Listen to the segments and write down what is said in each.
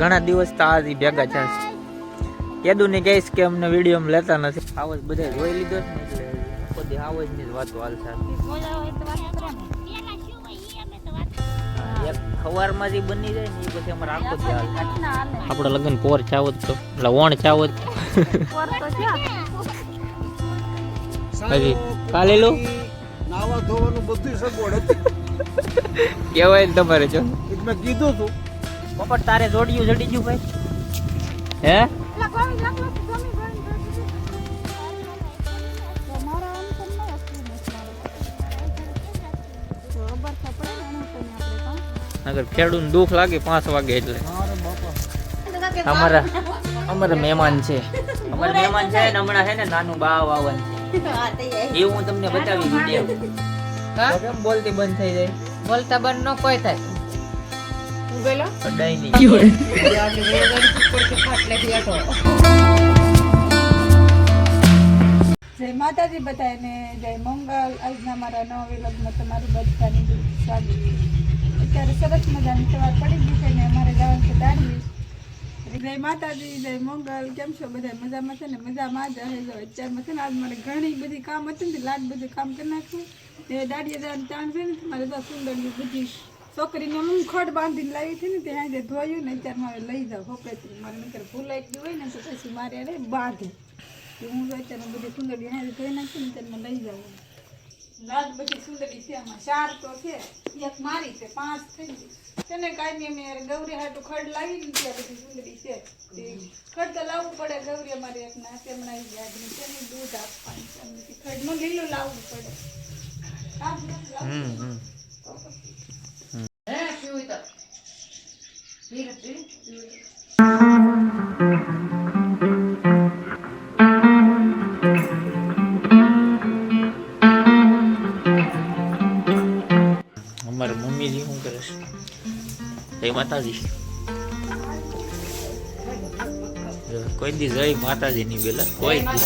ઘણા દિવસ તો આજ ભેગા છે. કેદુ ને કહીશ કે અમને વીડિયો લેતા નથી. આવો બધા જોઈ લીધો છે ને એટલે બધી આવો જ ની જ વાતો હાલશે ખવારમાં જે બની જાય ને એ પછી અમારે આખો જ હાલ. આપણે લગ્ન પોર ચાવો જ તો. એટલે વણ ચાવો હજી. કાલે લો. નાવા ધોવાનું બધું સગવડ ને તમારે જો. મેં કીધું તું પોપટ તારે જોડિયું જડી ગયું ભાઈ. હે? નગર ખેડૂત દુઃખ લાગે પાંચ વાગે એટલે. અમારા અમારા મહેમાન છે. અમારા મહેમાન છે ને હમણાં છે ને નાનું બા આવવાનું એ હું તમને બતાવી વીડિયો બોલતી બંધ થઈ જાય? બોલતા બંધ ન કોઈ થાય. ગયેલો? કડાઈ નહીં. જય માતાજી બધાને જય મંગલ. આજના મારા નવા વિલોગમાં તમારું બધાની સ્વાગત અત્યારે સરસ મજાની સવાર પડી ગઈ છે ને અમારે જવાનું છે દાડી. જય માતાજી જય મંગલ. કેમ છો? બધા મજામાં છે ને? મજામાં જ? હે જો અત્યારમાં છે ને આજ મારે ઘણી બધી કામ હતું ને લાટ બધું કામ કરી નાખ્યું. તે દાડીએ જવાનું ચાણ છે ને તમારે સુંદર બધી છોકરીને હું ખડ બાંધીને લાવી હતી ને ત્યાં જે ધોયું ને અત્યારે મારે લઈ જાઉં. હોપેથી મારે નકર ભૂલાઈ ગયું હોય ને તો પછી મારે અરે બાંધે. તો હું અત્યારે બધી સુંદરી હારે ધોઈ નાખી ને ત્યારે લઈ જાઉં. લાલ બધી સુંદરી છે આમાં ચાર તો છે. એક મારી છે પાંચ થઈ ગઈ. તેને કાંઈ અમે ગૌરી હાટું ખડ લાવી ને ત્યાં બધી સુંદરી છે. ખડ તો લાવવું પડે ગૌરી અમારે એક ના તેમના યાદની છે ને દૂધ આપવાની છે. ખડમાં લીલું લાવવું પડે. હમ હમ હે, પીવું તો. પી લે, પી લે. અમારા મમ્મીજી શું કરે છે? જય માતાજી. કોઈ દી જય માતાજી ની બેલા. કોઈ દી.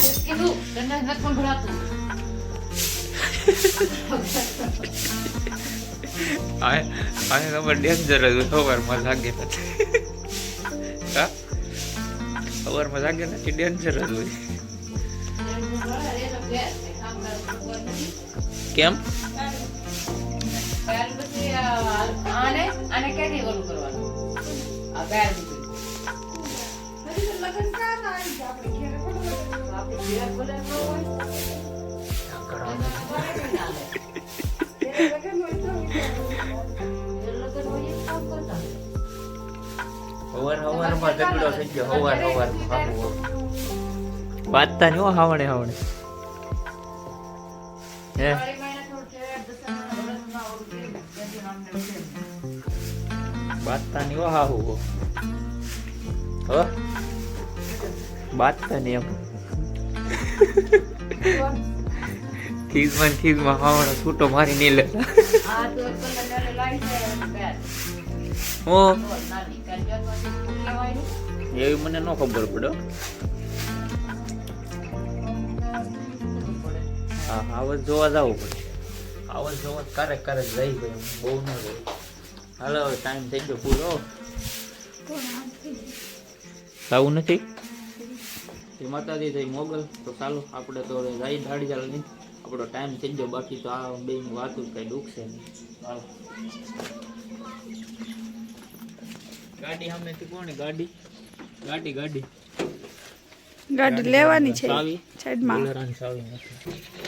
માતાજીએ કીધું, તને નથી સંભળાતું. આ આ ખબર ડેન્જર જ સવારમાં જાગે નથી. હા? સવારમાં જાગે નથી ડેન્જર જ હોય. કામ? આને આને આપણે હોય. હવાર હવારમાં ઝઘડો થઈ ગયો. હવાર હવાર. વાંચતા નહીં હાવણે હાવણે. હે. વાંચતા નહીં હાહુ હો. હો? વાંચતા નહીં એમ. ખીજમાં ખીજમાં હાવણે છૂટો મારી નહીં લેતા લાવી. હો? એવી મને ન ખબર પડે હો. આવત જોવા જવું પડે આવત જોવા ક્યારેક ક્યારેક જઈ ગયો બહુ ન ગયો હાલો હવે ટાઈમ થઈ ગયો પૂરો આવું નથી? એ માતાજી થઈ મોગલ તો ચાલો આપણે તો રાઈ ઢાળી ચાલની આપણો ટાઈમ થઈ ગયો બાકી તો આ બે વાતું જ કઈ દુખશે નહીં. ગાડી ગાડી સામેથી કોણ ગાડી? ગાડી ગાડી. ગાડી લેવાની છે. સાવી. સાઈડમાં. નથી.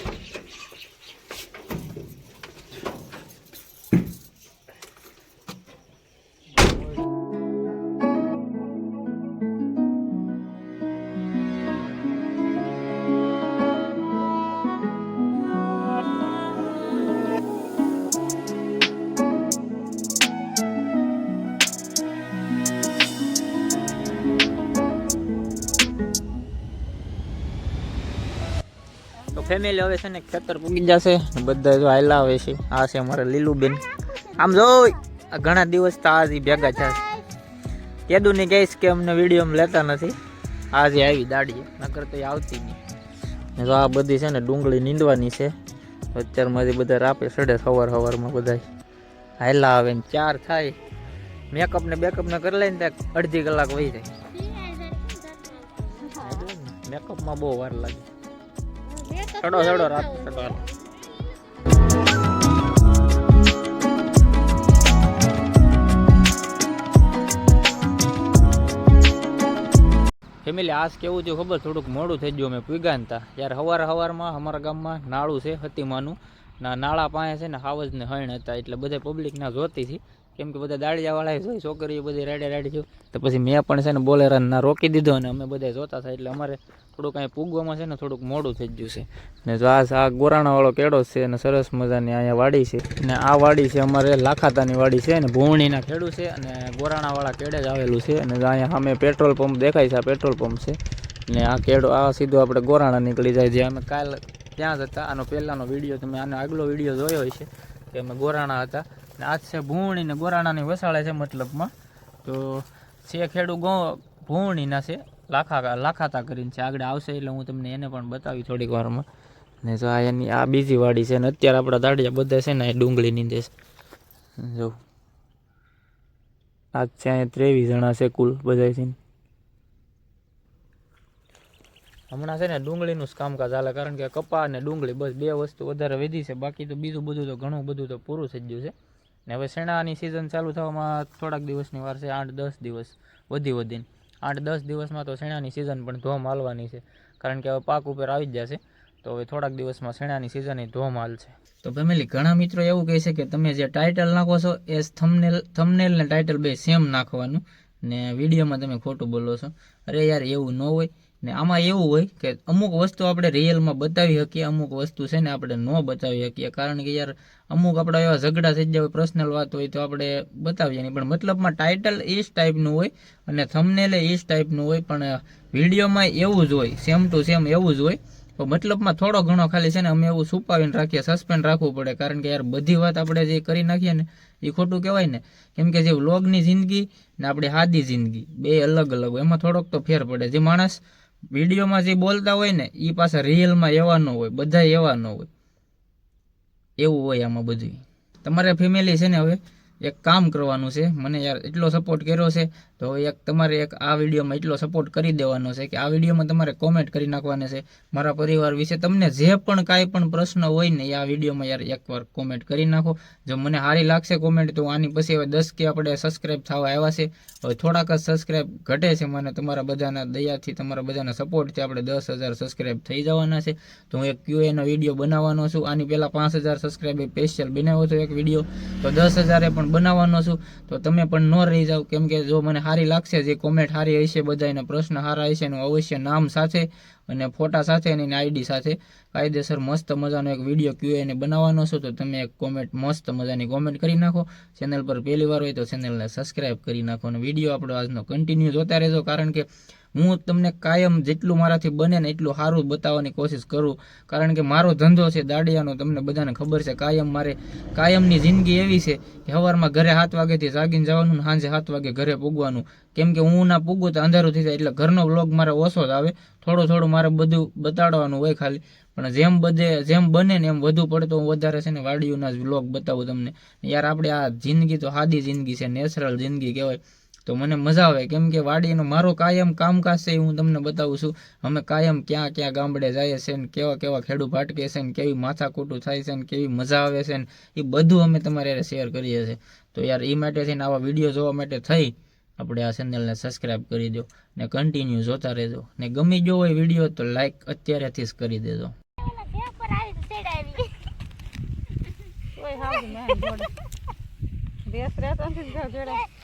ફેમિલી હવે છે ને ખેતર પૂગી જશે બધા જો હાયલા આવે છે. આ છે અમારા લીલુબેન. આમ જો ઘણા દિવસ તો આજે ભેગા છે. કેદું નહીં કહીશ કે અમને વીડિયો લેતા નથી. આજે આવી દાડીએ નકર તો આવતી નહીં જો આ બધી છે ને ડુંગળી નીંદવાની છે. અત્યારમાંથી બધા રાપે સડે સવાર સવારમાં બધા હાયલા આવે ને ચાર થાય. મેકઅપ ને બેકઅપ ને કરી લઈને ત્યાં અડધી કલાક વહી જાય. મેકઅપમાં બહુ વાર લાગે. ચડો ચડો રાત ચડો ફેમિલી આજ કેવું છે ખબર? થોડુંક મોડું થઈ ગયું અમે પીગાનતા. યાર હવાર સવાર સવારમાં અમારા ગામમાં નાળું છે હતીમાનું. ના નાળા પાસે છે ને હાવજ ને હણ હતા એટલે બધા પબ્લિક ના જોતી હતી. કેમ કે બધા દાડિયાવાળા જોઈ છોકરીઓ બધી રાડે રાડી થયું તો પછી મેં પણ છે ને બોલેરા ના રોકી દીધો અને અમે બધા જોતા હતા એટલે અમારે થોડુંક અહીં પૂગવામાં છે ને થોડુંક મોડું થઈ ગયું છે. ને જો આ આ ગોરાણાવાળો કેળો છે અને સરસ મજાની અહીંયા વાડી છે. ને આ વાડી છે અમારે લાખાતાની વાડી છે અને ભૂવણીના ખેડૂ છે અને ગોરાણાવાળા કેડે જ આવેલું છે. અને અહીંયા સામે પેટ્રોલ પંપ દેખાય છે, આ પેટ્રોલ પંપ છે. ને આ કેળો આ સીધો આપણે ગોરાણા નીકળી જાય જે અમે કાલ ત્યાં જ હતા. આનો પહેલાંનો વીડિયો તમે આનો આગલો વીડિયો જોયો હશે કે અમે ગોરાણા હતા. આજ છે ભૂવણી ને ગોરાણાની વસાળે છે મતલબમાં. તો છે ખેડૂ ગો ભૂવણીના છે. લાખા લાખાતા કરીને છે. આગળ આવશે એટલે હું તમને એને પણ બતાવી થોડીક વારમાં. ને જો આ એની આ બીજી વાડી છે ને અત્યારે આપણા દાડિયા બધા છે ને એ ડુંગળી નીંદે છે. જો. આજ છે અહીંયા ત્રેવીસ જણા છે કુલ બધા છે હમણાં છે ને ડુંગળીનું જ કામકાજ ચાલે. કારણ કે કપા અને ડુંગળી બસ બે વસ્તુ વધારે વધી છે. બાકી તો બીજું બધું તો ઘણું બધું તો પૂરું થઈ ગયું છે. ને હવે શેણાની સિઝન ચાલુ થવામાં થોડાક દિવસની વાર છે, આઠ દસ દિવસ વધી વધીને. આઠ દસ દિવસમાં તો શેણાની સિઝન પણ ધોમ હાલવાની છે. કારણ કે હવે પાક ઉપર આવી જ જશે, તો હવે થોડાક દિવસમાં શેણાની સિઝન ધોમ હાલશે. તો ફેમિલી ઘણા મિત્રો એવું કહે છે કે તમે જે ટાઇટલ નાખો છો, એ થમનેલ થમનેલ ને ટાઇટલ બે સેમ નાખવાનું. ને વિડીયોમાં તમે ખોટું બોલો છો. અરે યાર, એવું ન હોય. ને આમાં એવું હોય કે અમુક વસ્તુ આપણે રિયલમાં બતાવી શકીએ, અમુક વસ્તુ છે ને આપણે ન બતાવી શકીએ. કારણ કે યાર, અમુક આપણા એવા ઝઘડા થઈ જાય પર્સનલ વાત હોય તો આપણે બતાવીએ નહીં. પણ મતલબમાં ટાઇટલ એ જ ટાઈપનું હોય અને થમનેલ એ જ ટાઈપનું હોય, પણ વિડીયોમાં એવું જ હોય સેમ ટુ સેમ એવું જ હોય. પણ મતલબમાં થોડો ઘણો ખાલી છે ને અમે એવું છુપાવીને રાખીએ સસ્પેન્ડ રાખવું પડે. કારણ કે યાર, બધી વાત આપણે જે કરી નાખીએ ને એ ખોટું કહેવાય ને. કેમ કે જે વ્લોગની જિંદગી ને આપણી સાદી જિંદગી, બે અલગ અલગ હોય. એમાં થોડોક તો ફેર પડે. જે માણસ વિડીયોમાં જે બોલતા હોય ને એ પાછા રિયલમાં એવા ન હોય બધા એવા ન હોય. એવું હોય આમાં બધું તમારે ફેમિલી છે ને હવે? એક કામ કરવાનું છે. મને યાર એટલો સપોર્ટ કર્યો છે, તો એક તમારે એક આ વિડીયોમાં એટલો સપોર્ટ કરી દેવાનો છે કે આ વિડીયોમાં તમારે કોમેન્ટ કરી નાખવાના છે. મારા પરિવાર વિશે તમને જે પણ કાંઈ પણ પ્રશ્ન હોય ને એ આ વિડીયોમાં યાર એકવાર કોમેન્ટ કરી નાખો. જો મને સારી લાગશે કોમેન્ટ તો આની પછી હવે દસ કે આપણે સબસ્ક્રાઈબ થવા આવ્યા છે. હવે થોડાક જ સબસ્ક્રાઈબ ઘટે છે મને તમારા બધાના દયાથી, તમારા બધાના સપોર્ટથી આપણે દસ હજાર સબસ્ક્રાઈબ થઈ જવાના છે. તો હું એક ક્યુ એનો વીડિયો બનાવવાનો છું. આની પહેલાં પાંચ હજાર સબસ્ક્રાઈબ સ્પેશિયલ બનાવ્યો હતો એક વીડિયો. તો દસ હજારે પણ બનાવવાનો છું, તો તમે પણ ન રહી જાઓ. કેમ કે જો મને સારી લાગશે, જે કોમેન્ટ સારી હશે બધાને પ્રશ્ન સારા હશે એનું અવશ્ય નામ સાથે અને ફોટા સાથે અને એની આઈડી સાથે. કાયદેસર મસ્ત મજાનો એક વીડિયો ક્યુ એને બનાવવાનો છું, તો તમે એક કોમેન્ટ મસ્ત મજાની કોમેન્ટ કરી નાખો. ચેનલ પર પહેલી વાર હોય તો ચેનલને સબસ્ક્રાઈબ કરી નાખો અને વીડિયો આપણો આજનો કન્ટિન્યુ જોતા રહેજો. કારણ કે હું તમને કાયમ જેટલું મારાથી બને ને એટલું સારું બતાવવાની કોશિશ કરું. કારણ કે મારો ધંધો છે દાડિયાનો, તમને બધાને ખબર છે કાયમ મારે, કાયમની જિંદગી એવી છે કે સવારમાં ઘરે સાત વાગ્યાથી જાગીને જવાનું ને સાંજે સાત વાગે ઘરે પૂગવાનું. કેમ કે હું ના પૂગું તો અંધારું થઈ જાય, એટલે ઘરનો વ્લોગ મારે ઓછો જ આવે. થોડો થોડું મારે બધું બતાડવાનું હોય ખાલી. પણ જેમ બધે, જેમ બને ને એમ વધુ પડતો હું વધારે છે ને વાડીઓના જ વ્લોગ બતાવું તમને. યાર, આપણે આ જિંદગી તો સાદી જિંદગી છે નેચરલ જિંદગી કહેવાય. તો મને મજા આવે. કેમ કે વાડીનો મારો કાયમ કામકાજ છે હું તમને બતાવું છું. અમે કાયમ ક્યાં ક્યાં ગામડે જઈએ છે ને કેવા કેવા ખેડૂત ભાટકે છે ને કેવી માથાકૂટું થાય છે ને કેવી મજા આવે છે ને એ બધું અમે તમારે શેર કરીએ છીએ. તો યાર એ માટે થઈને આવા વીડિયો જોવા માટે થઈ. આપણે આ ચેનલને સબસ્ક્રાઇબ કરી દો ને કન્ટિન્યુ જોતા રહેજો. ને ગમી ગયો હોય વીડિયો તો લાઈક અત્યારેથી જ કરી દેજો. પછી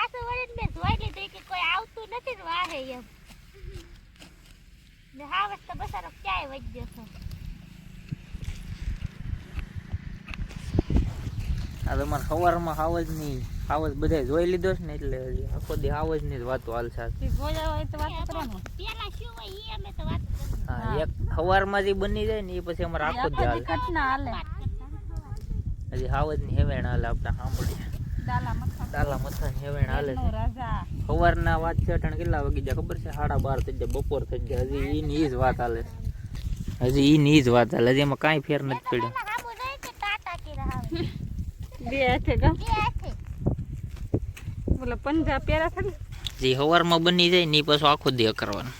પાછું વળીને મેં જોઈ લીધી કે કોઈ આવતું નથી ને વાહે એમ. ને હા વસ્તુ બસારો ક્યાંય વજ્યો છે આ તમારે સવારમાં હાવજની હાવજ બધાય જોઈ લીધો છે ને એટલે હજી આખો દી હાવજની જ વાતો વાત કરી હા એક સવારમાં જે બની જાય ને એ પછી અમારે આખો દી હાલ. હજી હાવજની હેવેણ હાલ આપણે સાંભળીએ. દાલા મથા હેવેણ હાલે છે. સવારના વાત છે અટાણે કેટલા વાગી જાય ખબર છે? સાડા બાર થઈ જાય બપોર થઈ જાય હજી ઈની જ વાત હાલે હજી ઈની ઈ જ વાત હાલે હજી એમાં કાંઈ ફેર નથી પડ્યો. બે હાથે પંજા થાય જે હવારમાં બની જાય ને ઈ પાછું આખો દેહ કરવાનો.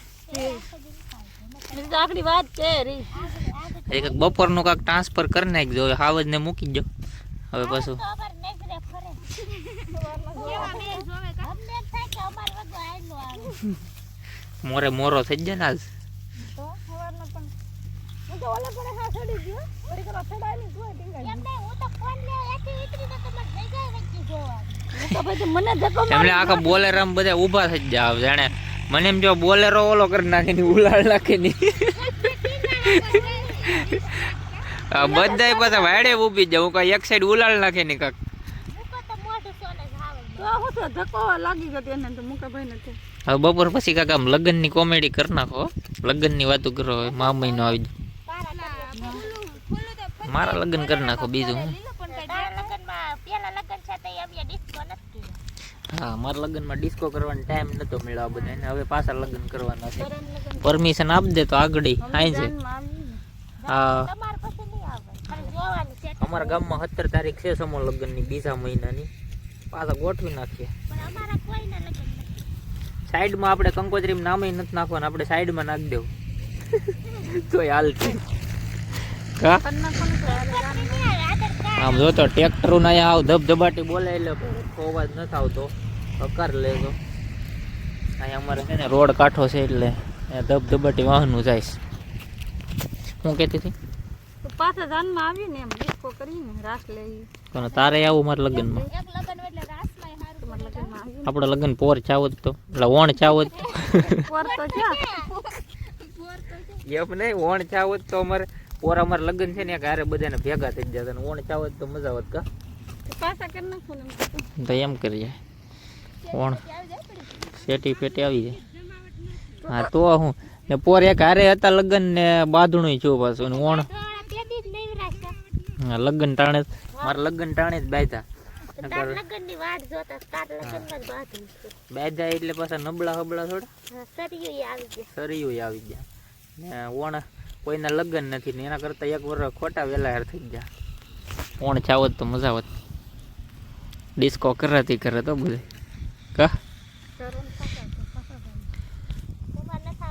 આપણી વાત છે રી એક બપોરનું કાંક ટ્રાન્સફર કરી નાખજો હવે હાવજ ને મૂકી દો હવે પાછું વચ્ચે મોરો થઈ જાય મને ધક્કો એમને આખા બોલેરામ બધા ઊભા થઈ જાય. જાણે મને એમ જો બોલેરો ઓલો કરી નાખે ની ઉલાળ નાખે ની. બધા પાછા વાડે ઊભી હું કઈ એક સાઈડ ઉલાળ નાખે ની કાક મૂકો તો મોઢું સોને જ આવે. તો હું તો ધક્કો લાગી ગયો એને તો મુકાભાઈ નથી હવે બપોર પછી કાકા આમ લગ્નની કોમેડી કરી નાખો. લગ્નની વાતો કરો મા મહિનો આવી જાય મારા લગ્ન કરી નાખો બીજું હું. હા, મારા લગ્નમાં ડિસ્કો કરવાનો ટાઈમ નતો મળ્યો આ બધાને. હવે પાછા લગ્ન કરવાના છે. પરમિશન આપ દે તો આગળ. આઈ છે. હા. અમારા ગામમાં સત્તર તારીખ છે સમો લગ્નની, બીજા મહિનાની. પાછા ગોઠવી નાખીએ પણ અમારા કોઈના લગ્ન નથી સાઈડમાં આપણે કંકોત્રીમાં નામે નથી નાખવાનું આપણે સાઈડમાં નાખી દેવું. તો હાલ છે આમ જો તો ટ્રેક્ટર ના આવ ધબધબાટી બોલે એટલે અવાજ નથી આવતો. હકાર લેજો અહીંયા અમારે છે ને રોડ કાંઠો છે એટલે ધબધબાટી વાહનું જાય હું કહેતી હતી? તો પાછા જાનમાં આવીને એમ ડિસ્કો કરીને રાસ લઈ તારે આવું મારા લગ્નમાં. લગ્ન એટલે રાસમાં હારું તમારા લગ્નમાં આવી આપણે લગ્ન પોર ચાવત તો. એટલે ઓણ ચાવત તો. તો એમ નહીં ઓણ ચાવત તો અમારે. પોર અમારે લગ્ન છે ને એક હારે બધાને ભેગા થઈ જતા ને ઓણ ચાવત તો મજા આવત કા? તો પાછા કરી નાખું એમ કરીએ. ઓણ શેટી પેટી આવી જાય. હા તો હું. ને પોર એક હારે હતા લગ્ન ને બાંધણું છું પાછું ને ઓણ લગ્ન ટાણે જ. મારા લગ્ન ટાણે જ બાંધ્યા. તો તાર લગ્નની વાટ જોતા તાર બાંધું એટલે પાછા નબળા હબળા થોડા? સરિયું આવી ગયા. સરિયું આવી ગયા. ને ઓણ કોઈના લગ્ન નથી ને એના કરતાં એક વર્ષ ખોટા વેલા હેર થઈ ગયા. ઓણ ચાવત તો મજા આવત. ડિસ્કો કરાતી કરે તો બધે કહ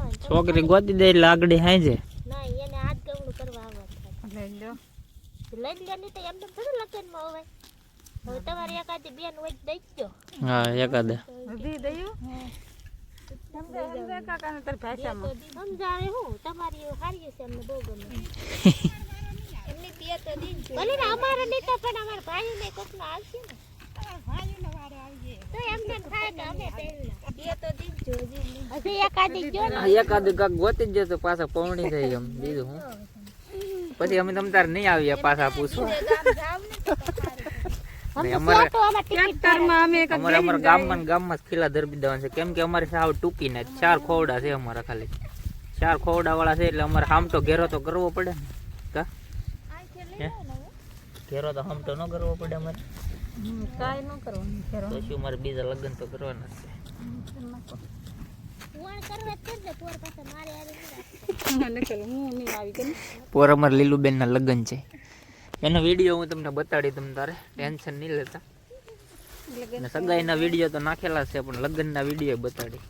નથી છોકરી ગોતી દે લાગડી હાંજે. ના એને હાથ ગવડું કરવા આવે લઈ લો લઈ લે નહીં તો એમ તો લગ્નમાં હોય હવે તમારે એકાદી બેન હોય દઈ દો હા એકાદે. દયું સમજાવે હું. તમારી હારી છે અમને બહુ ગમે. ભલે ને અમારે નહીં તો પણ અમારા ભાઈ ને. કોક નો આવશે ને. પાછા પૌણી થઈ એમ. બીજું હું? પછી અમે તમ તાર નહીં આવીએ પાછા પૂછવા અમને અમારે અમારે અમારા ગામમાં ગામમાં ખીલા ધરબી દેવાના છે. કેમ કે અમારે સાવ ટૂંકી ને ચાર ખોવડા છે અમારા ખાલી. ચાર ખોવડા વાળા છે એટલે અમારે આમ તો ઘેરો તો કરવો પડે ને. કા? હે? ઘેરો તો આમ તો ન કરવો પડે અમારે. કાંઈ ન કરવાનું ઘેરો. તો શું અમારે બીજા લગ્ન તો કરવાના જ છે. પોર અમારે લીલુબેન ના લગ્ન છે. એનો વીડિયો હું તમને બતાડી તમને તારે. ટેન્શન નહીં લેતા. ને સગાઈના વીડિયો તો નાખેલા છે પણ લગ્નના વીડિયો બતાડી.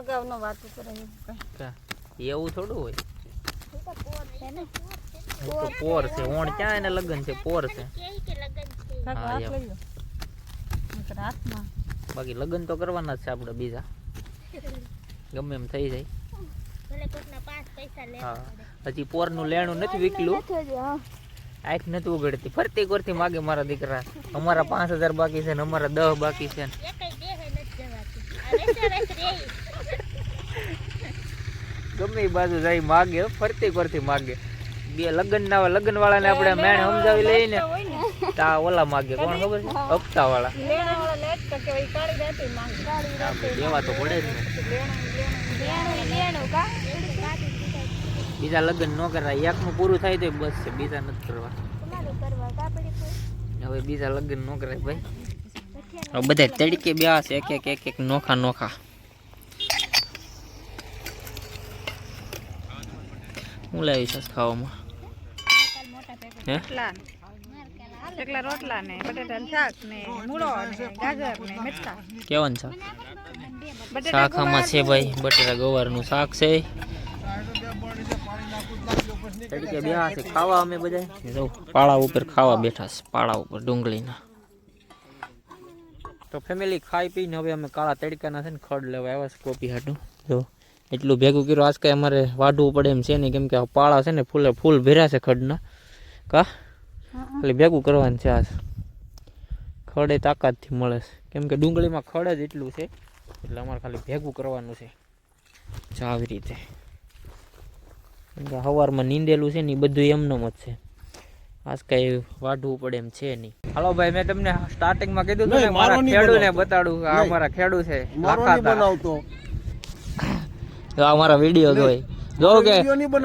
અગાઉનો વાત કરે એવું કાંઈ. કા? એવું થોડું હોય. તો પોર છે ઓણ ક્યાં એને લગ્ન છે? પોર છે. બાકી લગ્ન તો કરવાના જ છે આપણે બીજા. ગમે એમ થઈ જાય. હા. હજી પોરનું લેણું નથી વિકલું આંખ નતું ઉગડતી ફરતી કોરથી માગે મારા દીકરા. અમારા પાંચ હજાર બાકી છે ને અમારા દહ બાકી છે ને. ગમે એ બાજુ જાય માગે ફરતી કોરથી માગે. બે લગ્ન ના લગ્ન વાળાને આપણે મેણ સમજાવી લઈને તા ઓલા માગે કોણ ખબર છે? હપ્તા વાળા. દેવા તો પડે જ ને. બીજા લગ્ન ન કરવા એકનું પૂરું થાય તો બસ છે બીજા નથી કરવા. હવે બીજા લગ્ન ન કરાય ભાઈ. હવે બધા તડકે બ્યાસ એક એક એક એક નોખા નોખા. હું લાવી છે ખાવામાં? હે? એકલા રોટલા ને બટેટાનું શાક ને મૂળો ને ગાજર ને મેથા કેવાનું શાક? શાક આમાં છે ભાઈ બટેટા ગવારનું શાક છે. તડકે બેહા છે ખાવા અમે બધા જો પાળા ઉપર ખાવા બેઠા છે પાળા ઉપર ડુંગળીના. તો ફેમિલી ખાઈ પીને હવે અમે કાળા તડકાના છે ને ખડ લેવા આવ્યા છે કોપી હાટું. જો એટલું ભેગું કર્યું. આજ કાંઈ અમારે વાઢવું પડે એમ છે નહીં કેમ કે આ પાળા છે ને ફૂલે ફૂલ ભેરા છે ખડના. કા? એટલે ભેગું કરવાનું છે આજ. ખડે તાકાતથી મળે છે. કેમ કે ડુંગળીમાં ખડ જ એટલું છે એટલે અમારે ખાલી ભેગું કરવાનું છે. જો આવી રીતે. સવારમાં નીંદેલું છે ને એ બધું એમનેમ જ છે. આજ કઈ વાઢવું પડે એમ છે નહીં. હાલો ભાઈ મેં તમને સ્ટાર્ટિંગમાં કીધું હતું ને મારા મારો ખેડૂને બતાડું આ. અમારા ખેડૂ છે મારો બનાવતો. તો આ મારા વીડિયો જોઈ. જો કે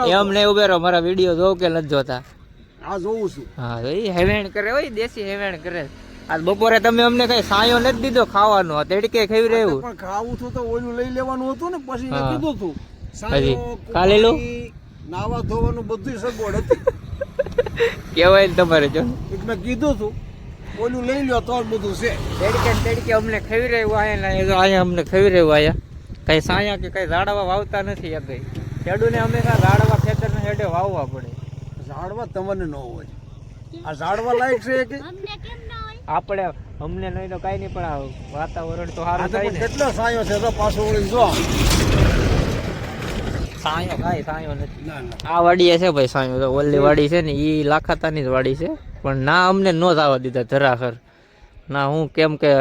એમ નહીં ઉભેરો મારા વીડિયો જોવ કે નથી જોતા? આ જોઉં છું. હા એ હેવેણ કરે હોય દેશી હેવેણ કરે. આજ બપોરે તમે અમને કઈ સાયો નથી દીધો ખાવાનો તેડકે ખાઈ રહ્યું પણ ખાવું તો ઓલું લઈ લેવાનું હતું ને પછી. કીધું હતું. સાયો, ખાલેલું? કુંડી, નાવા ધોવાનું બધું સગવડ હતી. કેવાય તમારે જો. મેં કીધું તું ઓલું લઈ લ્યો તો બધું છે. તડકે તેડકે અમને ખવી રહ્યું અહીંયા ને અહીંયા અમને ખવી રહ્યું અહીંયા કઈ સાયા કે કઈ ઝાડવા વાવતા નથી આ કઈ. ખેડૂને હંમેશા ઝાડવા ખેતરને હેડે વાવવા પડે. ઝાડવા તમને ન હોય. આ ઝાડવા લાયક છે કે? અમને કેમ ના હોય? આપણે અમને નહીં તો કઈ નહીં પણ વાતાવરણ તો સારું થાય કેટલો સાયો છે તો પાછો વળી જો. સાયો કાંઈ સાયો નથી. આ વાડી છે ભાઈ સાયો તો ઓલી વાડી છે ને એ લાખાતાની જ વાડી છે. પણ ના અમને ન થવા દીધા ધરાખર ના હું કેમ કે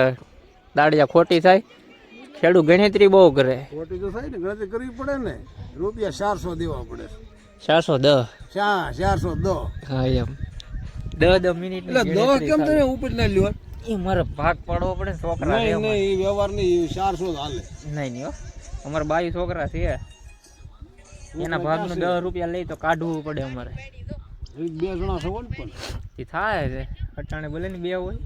દાડિયા ખોટી થાય. ખેડૂત ગણતરી બહુ કરે. ખોટી તો થાય ને ગણતરી કરવી પડે ને. રૂપિયા ચારસો દેવા પડે. ચારસો દહ. ચાર ચારસો દો હા એમ. દહ દહ મિનિટ એટલે દો કેમ તમે ઉપર ના લ્યો એ મારે ભાગ પાડવો પડે છોકરા નહીં નહીં એ વ્યવહાર નહીં ચારસો જ હાલે. નહીં નહીં હો. અમારે બાઈ છોકરા છે. એના ભાગનું દસ રૂપિયા લઈ તો કાઢવું પડે અમારે. બે જણા છો ને પણ. એ થાય છે. અટાણે ભલે ને બે હોય.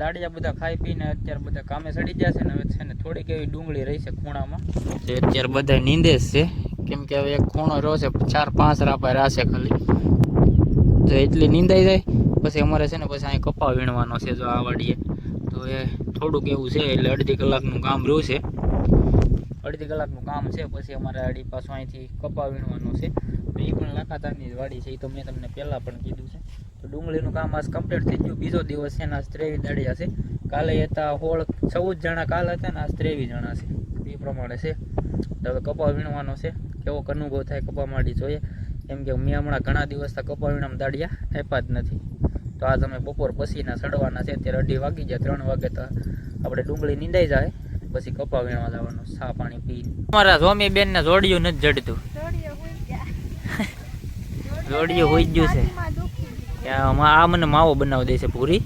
દાડિયા બધા ખાઈ પીને અત્યારે બધા કામે સડી ગયા છે ને હવે છે ને થોડીક એવી ડુંગળી રહી છે ખૂણામાં. જે અત્યારે બધા નીંદે છે. કેમ કે હવે એક ખૂણો રહ્યો છે, ચાર પાંચ રાપા રાશે ખાલી. તો એટલી નીંદાઈ જાય, પછી અમારે છે ને પછી અહીં કપા વીણવાનો છે જો આ વાડીએ તો એ થોડુંક એવું છે, એટલે અડધી કલાકનું કામ રહ્યું છે. અડધી કલાકનું કામ છે, પછી અમારે અડી પાછું અહીંથી કપા વીણવાનું છે. એ પણ લાખાતારની વાડી છે એ તો મેં તમને પહેલાં પણ કીધું છે. તો ડુંગળીનું કામ આજ કમ્પ્લીટ થઈ ગયું. બીજો દિવસ છે ને આજ ત્રેવીસ દાડિયા છે. કાલે હતા હોળ ચૌદ જણા કાલ હતા ને આજ ત્રેવીસ જણા છે. એ પ્રમાણે છે. તો હવે કપા વીણવાનો છે. કેવો અનુભવ થાય કપા માંડી જોઈએ. કેમ કે મેં હમણાં ઘણા દિવસથી કપા વીણામ દાડિયા આપ્યા જ નથી. તો આજ અમે બપોર પછીના સડવાના છે. અત્યારે અઢી વાગી જાય ત્રણ વાગે તો આપણે ડુંગળી નીંદાઈ જાય. પછી કપા વીણવા જવાનું સા પાણી પી. અમારા સ્વામી બેન ને જોડિયું નથી જડતું. જોડિયું હોઈ ગયું. છે. આ મને માવો બનાવી દે છે પૂરી.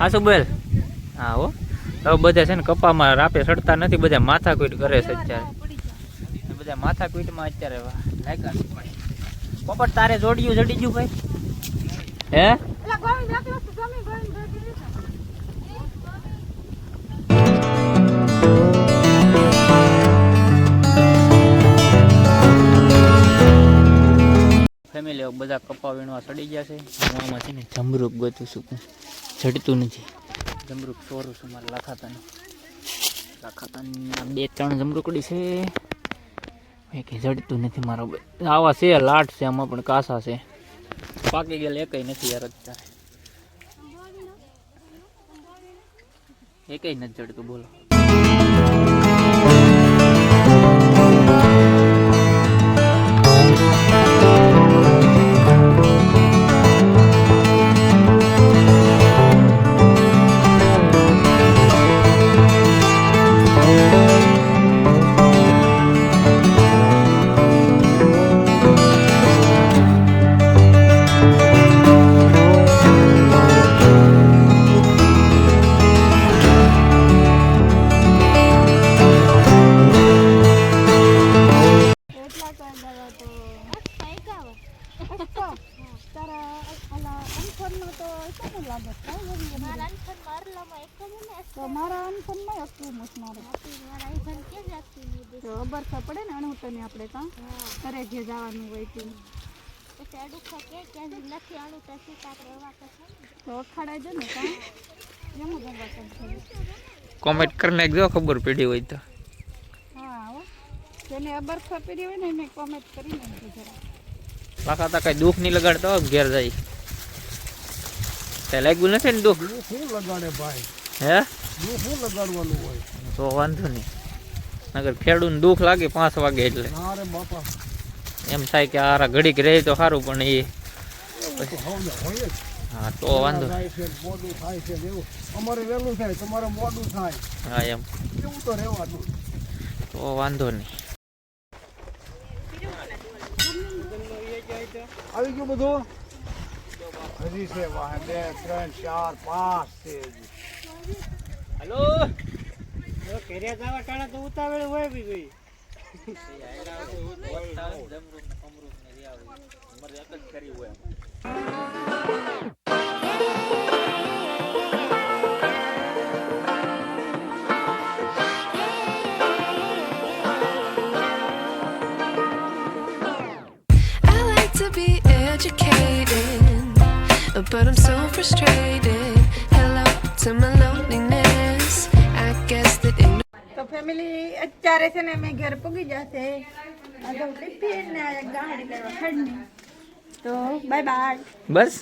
હું શું બોલ હા, હો. હવે બધા છે ને કપામાં રાપે સડતા નથી, બધા માથા માથાકૂટ કરે છે અત્યારે. બધા માથા બધા અત્યારે લાગ્યા પોપટ તારે જોડિયું જડી ગયું ભાઈ? હે? ફેમિલી બધા કપા વીણવા સડી ગયા છે. હું આમાં છે ને જમરૂક ગોતું છું ચડતું નથી. જમરૂક ચોરું છું મારે લાખાતાનું. લાખાતાની બે ત્રણ જમરૂકડી છે. એ કંઈ જડતું નથી મારો આવા છે, લાટ છે, આમાં પણ કાસા છે. પાકી ગયેલા એકઈ નથી યાર અત્યારે. એકય નથી જડતું, બોલો. તે પછી અડુખા ક્યાં નથી આણું તો શું આપણે એવા તો થાય ને. તો અખાડાઈ જો ને કાં એમ જ અબર કોમેન્ટ કરી નાખજો ખબર પડી હોય તો. હા જેને અબર ખપેરી હોય ને એને કોમેન્ટ કરી જરા પાછા તો કઈ દુઃખ નહીં લગાડતા હોય ઘેર જાય. તે લાગ્યું નથી ને દુઃખ? દુઃખ શું લગાડે ભાઈ? હે? દુઃખ શું લગાડવાનું હોય? તો વાંધો નહીં. નગર ખેડૂને દુઃખ લાગે પાંચ વાગે એટલે. બાપા. એમ થાય કે આરા ઘડીક રહે તો સારું પણ એ હોય હા તો વાંધો મોડું થાય છે એવું. અમારે વહેલું થાય તમારે મોડું થાય. હા એમ. એવું તો રહેવાનું. તો વાંધો નહીં. આવી ગયું બધું? હજી છે વાહન બે ત્રણ ચાર પાંચ છે હજી. તો ઉતાવળ like to be educated, but I'm so frustrated. Family અત્યારે છે ને અમે ઘર પૂગી જશે ટિફિન ગાડી લેવા ખડની તો બાય બાય બસ.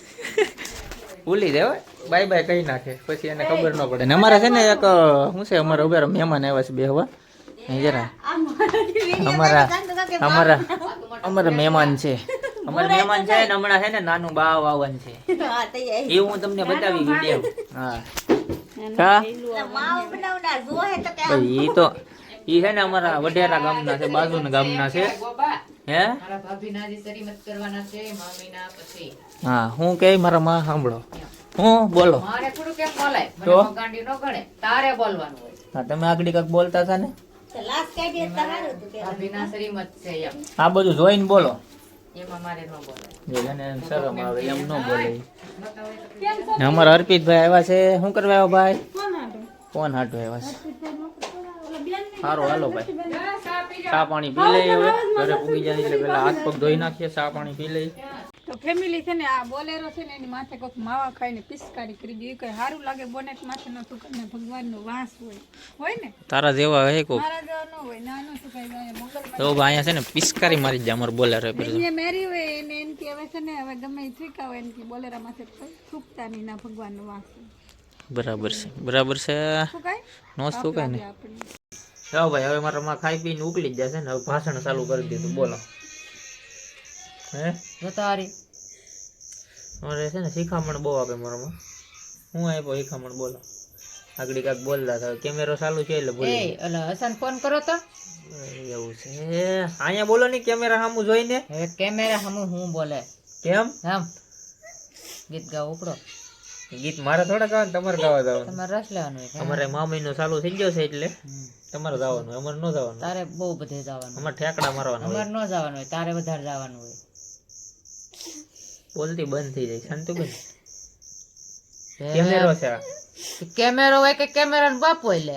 ભૂલી જાય બાય બાય કહી નાખે. પછી એને ખબર ન પડે. ને અમારે છે ને એક શું છે અમારા ઉભેર મહેમાન આવ્યા છે બે હવા જરા. અમારા અમારા અમારા મહેમાન છે. અમારા મહેમાન છે ને હમણાં છે ને નાનું બા આવવાનું છે. એ હું તમને બતાવી વીડિયો. હા. હા? ભાઈ ઈ તો ઈ છે ને અમારા વઢેરા ગામના છે બાજુના ગામના છે. હે? મારા ભાભીના જે શરીમત કરવાના છે મામીના પછી. હા હું કે મારા માં સાંભળો. હું? બોલો. મારે થોડું કેમ બોલાય? મને તો? મગાંડી ન ગણે. તારે બોલવાનું હોય. હા તમે આગળ કાંઈક બોલતા હતા ને આ બધું જોઈને બોલો. અમારા અર્પિતભાઈ આવ્યા છે. શું કરવા આવ્યો ભાઈ? ફોન હાટો. આવ્યા છે. સારું હાલો ભાઈ. ચા પાણી પી લઈએ હવે. ઘરે પૂગી જાય એટલે પેલા હાથ પગ ધોઈ નાખીએ ચા પાણી પી લઈએ. તો ફેમિલી છે ને આ બોલેરો છે ને એની માથે કોઈક માવા ખાઈને પિસ્કારી કરી દીધી કઈ સારું લાગે બોનેટ માથે નો સુકને ભગવાનનો વાસ હોય. હોય ને? તારા જેવા હે કોક? મારા જેવા નો હોય નાનો સુકાઈ જાય મંગલ તો ભાઈ અહીંયા છે ને પિસ્કારી મારી જાય અમારે બોલેરો પર જે મેરી હોય એને એમ કે હવે છે ને હવે ગમે એ થીકા હોય એમ કે બોલેરા માથે થૂકતા નહીં ના ભગવાનનો વાસ બરાબર છે બરાબર છે. નો શું કઈ ને? જાઓ ભાઈ હવે મારા માં ખાઈ પીને ઉકલી જ જશે ને હવે ભાષણ ચાલુ કરી દીધું બોલો. હે? તારી મારે છે ને શિખામણ બહુ આપે મારામાં. હું આપ્યો શિખામણ બોલો. આગળ કાંક બોલતા હતા કેમેરો ચાલુ છે એટલે બોલે એટલે હસન ફોન કરો તો. એવું છે. અહીંયા બોલો ને કેમેરા સામું જોઈને. કેમેરા સામું હું બોલે. કેમ? આમ ગીત ગાવ ઉપડો. ગીત મારે થોડા ગાવાનું તમારે ગાવા જવાનું. તમારે રસ લેવાનું અમારે મામીનો ચાલુ થઈ ગયો છે એટલે તમારે જવાનું અમારે ન જવાનું તારે બહુ બધે જવાનું અમારે ઠેકડા મારવાના અમારે ન જવાનું હોય તારે વધારે જવાનું હોય. બોલતી બંધ થઈ જાય શાંતુબેન કેમેરો છે. કેમેરો હોય કે કેમેરા નો બાપ હોય લે.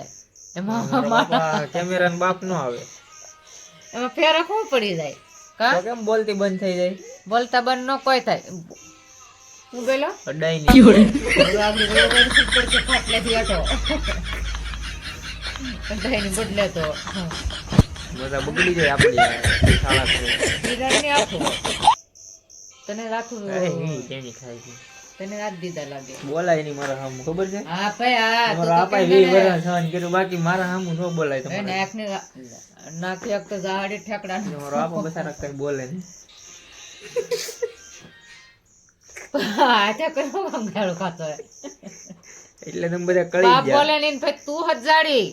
એમાં મારો બાપા બાપ નો આવે. એમાં ફેરો શું પડી જાય. કા? કેમ બોલતી બંધ થઈ જાય? બોલતા બંધ નો કોઈ થાય. હું અડાઈ નહીં. બદલે તો બધા બગડી જાય આપડે શાળા ને આપો. તને રાખું કેની ખાય છે. તને રાત દીધા લાગે. બોલાય નહીં મારા સામું ખબર છે? હા ભાઈ હા તું મારો આપાય વી એને- સહન કર્યું બાકી મારા સામું નો બોલાય તમારે તમારે. નાકને નાખી એક તો ઝાડી ઠેકડા મારો આપો બસારા કઈ બોલે નહીં. ખાતો એટલે તમે બધા કળી ગયા. બોલે ને ભાઈ તું હજાડી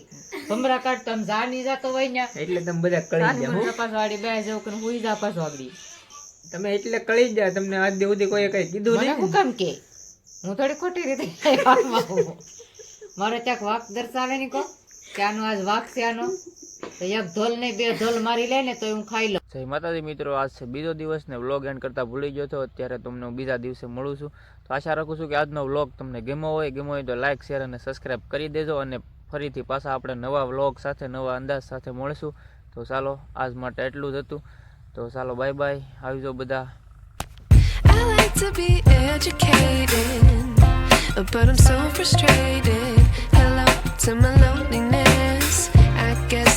ભમરા કાઢતો આમ જા નહીં જાતો હોય ને એટલે તમે બધા કળી ગયા મને પાછો વાળી બે જેવું કરીને હુઈ જા પાછો આગળી. તમે એટલે કળી જાય. તમને આજ દી સુધી કોઈ કઈ કીધું નહીં હું કામ કે? હું થોડી ખોટી રીતે મારો ક્યાંક વાક દર્શાવે નહીં કો કે આજ વાક છે આનો? તો એક ધોલ નહીં બે ધોલ મારી લે ને તો હું ખાઈ લઉં. જય માતાજી મિત્રો આજ છે બીજો દિવસ ને વ્લોગ એન્ડ કરતા ભૂલી ગયો હતો અત્યારે તમને હું બીજા દિવસે મળું છું. તો આશા રાખું છું કે આજનો વ્લોગ તમને ગેમો હોય. ગેમો હોય તો લાઇક શેર અને સબસ્ક્રાઈબ કરી દેજો અને ફરીથી પાછા આપણે નવા વ્લોગ સાથે નવા અંદાજ સાથે મળીશું. તો ચાલો આજ માટે એટલું જ હતું. So, salo bye bye. આવી જાઓ બધા I like to be educated, but I'm so frustrated. Hello to my loneliness. I guess